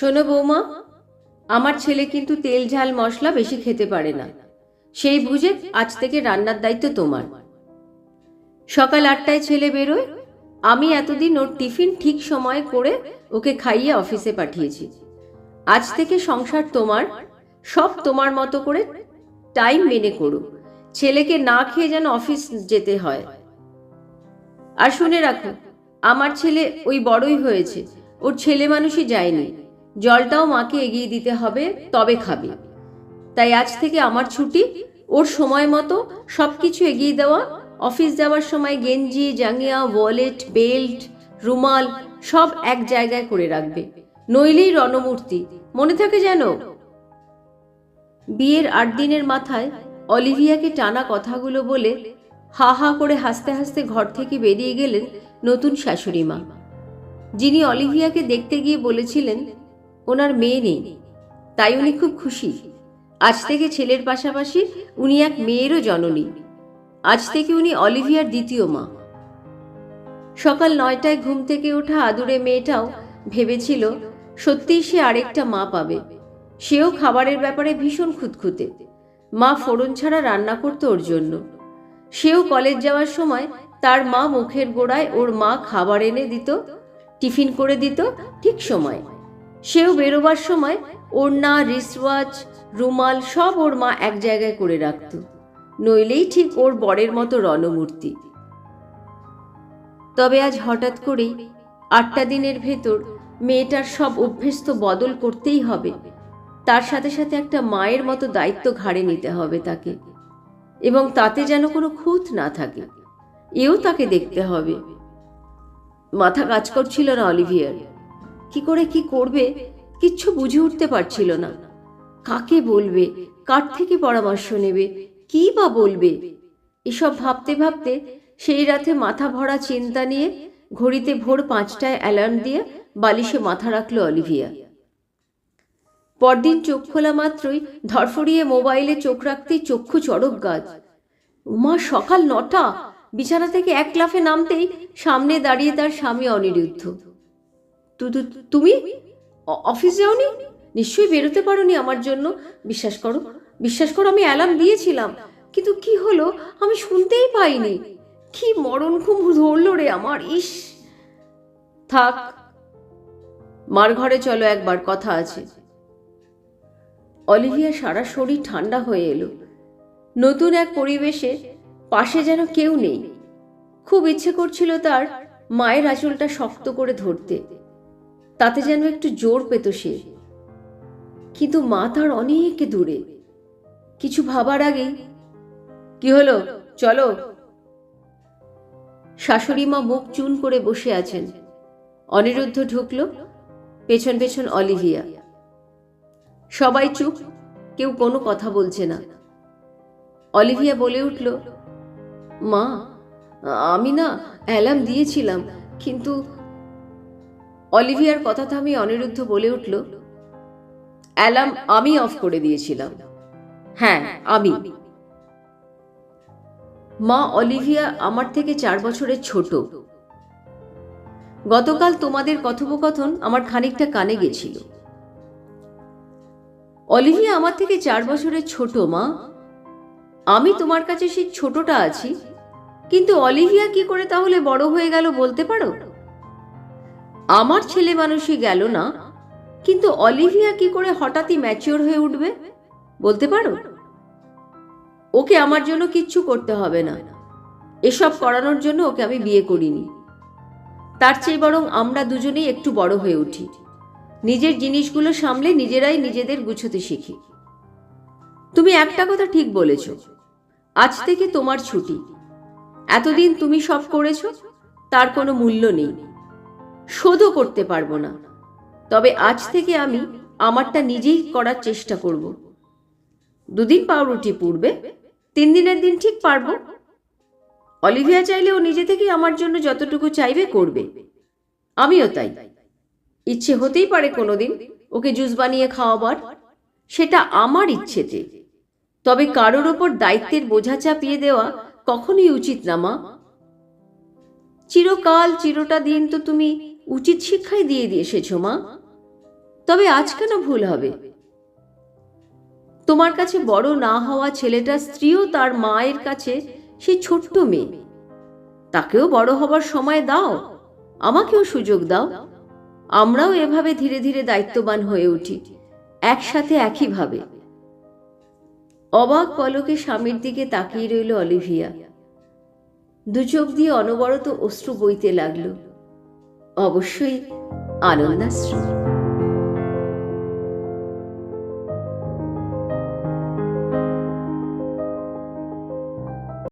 শোনো বৌমা, আমার ছেলে কিন্তু তেল, ঝাল, মশলা বেশি খেতে পারে না। সেই বুঝে আজ থেকে রান্নার দায়িত্ব তোমার। সকাল আটটায় ছেলে বেরোয়, আমি এতদিন ওর টিফিন ঠিক সময়ে করে ওকে খাইয়ে অফিসে পাঠিয়েছি। আজ থেকে সংসার তোমার, সব তোমার মতো করে টাইম মেনে করো। ছেলেকে না খেয়ে যেন অফিস যেতে হয়। আর শুনে রাখো, আমার ছেলে ওই বড়ই হয়েছে, ওর ছেলে মানুষই যায়নি। জলটাও মাকে এগিয়ে দিতে হবে, তবে খাবে। তাই আজ থেকে আমার ছুটি, ওর সময় মতো সব কিছু এগিয়ে দেওয়া, অফিস যাওয়ার সময় গেঞ্জি, জাঙ্গিয়া ওয়ালেট বেল্ট রুমাল সব এক জায়গায় করে রাখবে। নইলেই রণমূর্তি, মনে থাকে যেন? বিয়ের আট দিনের মাথায় অলিভিয়াকে টানা কথাগুলো বলে হা হা করে হাসতে হাসতে ঘর থেকে বেরিয়ে গেলেন নতুন শাশুড়ি মা। যিনি অলিভিয়াকে দেখতে গিয়ে বলেছিলেন ওনার মেয়ে নেই। তাই উনি খুব খুশি। আজ থেকে ছেলের পাশাপাশি উনি এক মেয়েরও জননী। আজ থেকে উনি অলিভিয়ার দ্বিতীয় মা। সকাল নয়টায় ঘুম থেকে ওঠা আদুরে মেয়েটাও ভেবেছিল সত্যিই সে আরেকটা মা পাবে। সেও খাবারের ব্যাপারে ভীষণ খুঁতখুঁতে। মা ফোড়ন ছাড়া রান্না করতো ওর জন্য। সেও কলেজ যাওয়ার সময় তার মা মুখের গোড়ায় ওর মা খাবার এনে দিত, টিফিন করে দিত ঠিক সময়। সেও বেরোবার সময় ওড়না, রিসওয়াচ, রুমাল সব ওর মা এক জায়গায় করে রাখত। নইলেই ঠিক ওর বরের মতো রণমূর্তি। তবে আজ হঠাৎ করেই আটটা দিনের ভেতর মেয়েটার সব অভ্যেস তো বদল করতেই হবে। তার সাথে সাথে একটা মায়ের মতো দায়িত্ব ঘাড়ে নিতে হবে তাকে। এবং তাতে যেন কোনো খুঁত না থাকে। এও তাকে দেখতে হবে। মাথা কাজ করছিল না, অলিভিয়ার। কি করে কি করবে কিচ্ছু বুঝে উঠতে পারছিল না। কাকে বলবে? কার থেকে পরামর্শ নেবে? কি বা বলবে? এসব ভাবতে ভাবতে সেই রাতে মাথা ভরা চিন্তা নিয়ে ঘড়িতে ভোর পাঁচটায় অ্যালার্ম দিয়ে বালিশে মাথা রাখল অলিভিয়া। পরদিন চোখ খোলা মাত্রই ধরফড়িয়ে মোবাইলে চোখ রাখতেই চক্ষু চড়ক গাছ। উমা, সকাল নটা। বিছানা থেকে এক লাফে নামতেই সামনে দাঁড়িয়ে তার স্বামী অনিরুদ্ধ। তুমি? অফিস যাওনি? নিশ্চয়ই বেরোতে পারোনি আমার জন্য। বিশ্বাস করো বিশ্বাস করো, আমি অ্যালার্ম দিয়েছিলাম। কিন্তু কি হলো? আমি শুনতেই পাইনি। কি মরণ খুব ধরলো রে আমার, ইস। থাক, মার ঘরে চলো, একবার কথা আছে। অলিভিয়া সারা শরীর ঠান্ডা হয়ে এলো। নতুন এক পরিবেশে পাশে যেন কেউ নেই। খুব ইচ্ছে করছিল তার মায়ের আঁচলটা শক্ত করে ধরতে। তাতে যেন একটু জোর পেত সে। কিন্তু মা তার অনেক দূরে। কিছু ভাবার আগেই, কি হলো? চলো। শাশুড়ি মা মুখ চুন করে বসে আছেন। অনিরুদ্ধ ঢুকলো, পেছন পেছন অলিভিয়া। সবাই চুপ, কেউ কোনো কথা বলছে না। অলিভিয়া বলে উঠল, মা, আমি না অ্যালার্ম দিয়েছিলাম, কিন্তু অলিভিয়ার কথা থামিয়ে অনিরুদ্ধ বলে উঠল, অ্যালার্ম আমি অফ করে দিয়েছিলাম। হ্যাঁ আমি। মা অলিভিয়া আমার থেকে চার বছরের ছোট। গতকাল তোমাদের কথোপকথন আমার খানিকটা কানে গেছিল। অলিভিয়া আমার থেকে চার বছরের ছোট, মা। আমি তোমার কাছে সেই ছোটটা আছি। কিন্তু অলিভিয়া কি করে তাহলে বড় হয়ে গেল বলতে পারো? আমার ছেলে মানুষই গেল না, কিন্তু অলিভিয়া কি করে হঠাৎই ম্যাচিওর হয়ে উঠবে? বলতে পারো? ওকে আমার জন্য কিচ্ছু করতে হবে না। এসব করানোর জন্য ওকে আমি বিয়ে করিনি। তার চেয়ে বরং আমরা দুজনেই একটু বড় হয়ে উঠি। নিজের জিনিসগুলো সামলে নিজেরাই নিজেদের গুছোতে শিখি। তুমি একটা কথা ঠিক বলেছ। আজ থেকে তোমার ছুটি। এতদিন তুমি সব করেছ, তার কোনো মূল্য নেই। শোধও করতে পারব না। তবে আজ থেকে আমি আমারটা নিজেই করার চেষ্টা করব। দুদিন পাউরুটি পুড়বে, তিন দিনের দিন ঠিক পারব। অলিভিয়া চাইলে ও নিজে থেকেই আমার জন্য যতটুকু চাইবে করবে। আমিও তাই। ইচ্ছে হতেই পারে কোনোদিন ওকে জুস বানিয়ে খাওয়াবার। সেটা আমার ইচ্ছেতে। তবে কারোর ওপর দায়িত্বের বোঝা চাপিয়ে দেওয়া কখনোই উচিত না, মা। চিরকাল চিরটা দিন তো তুমি উচিত শিক্ষাই দিয়ে দিয়ে মা। তবে আজ কেন ভুল হবে? তোমার কাছে বড় না হওয়া ছেলেটার স্ত্রীও তার মায়ের কাছে সেই ছোট্ট মেয়ে। তাকেও বড় হবার সময় দাও। আমাকেও সুযোগ দাও। আমরাও এভাবে ধীরে ধীরে দায়িত্ববান হয়ে উঠি, একসাথে একইভাবে। অবাক পলকে স্বামীর দিকে তাকিয়ে রইল অলিভিয়া। দুচোখ দিয়ে অনবরত অশ্রু বইতে লাগল। অবশ্যই আনন্দাশ্রু।